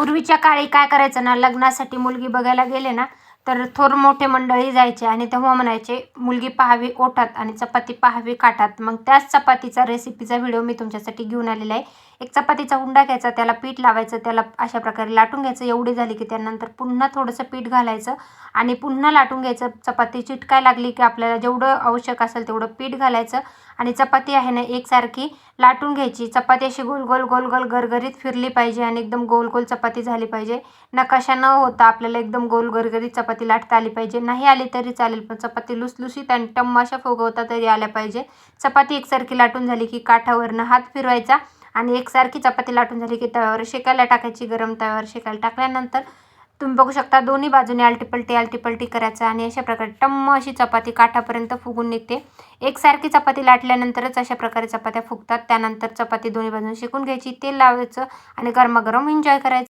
पूर्वीच्या काळी काय करायचं ना लग्नासाठी मुलगी बघायला गेले ना तर थोर मोठे मंडळी जायचे आणि तेव्हा म्हणायचे मुलगी पाहावी ओठात आणि चपाती पाहावी काठात. मग त्याच चपातीचा रेसिपीचा व्हिडिओ मी तुमच्यासाठी घेऊन आलेला आहे. एक चपातीचा हुंडा घ्यायचा त्याला पीठ लावायचं त्याला अशा प्रकारे लाटून घ्यायचं. एवढी झाली की त्यानंतर पुन्हा थोडंसं पीठ घालायचं आणि पुन्हा लाटून घ्यायचं. चपाती चिटकाय लागली की आपल्याला जेवढं आवश्यक असेल तेवढं पीठ घालायचं आणि चपाती आहे ना एकसारखी लाटून घ्यायची. चपाती अशी गोल गोल गोल गोल गरगरीत फिरली पाहिजे आणि एकदम गोल गोल चपाती झाली पाहिजे. नकाशा न होता आपल्याला एकदम गोल गरगरीत चपाती चपाती लाटता आली पाहिजे. नाही आली तरी चालेल पण चपाती लुसलुसीत आणि टम्माशा फुगवता तरी आल्या पाहिजे. चपाती एकसारखी लाटून झाली की काठावरनं हात फिरवायचा आणि एकसारखी चपाती लाटून झाली की तव्यावर शेकायला टाकायची गरम तव्यावर शेकायला टाकल्यानंतर तुम्ही बघू शकता दोन्ही बाजूने आलटीपलटी आलटीपलटी करायचं आणि अशा प्रकारे टम्म अशी चपाती काठापर्यंत फुगून निघते. एकसारखी चपाती लाटल्यानंतरच अशा प्रकारे चपात्या फुगतात. त्यानंतर चपाती दोन्ही बाजूने शेकून घ्यायची तेल लावायचं आणि गरमागरम एन्जॉय करायचं.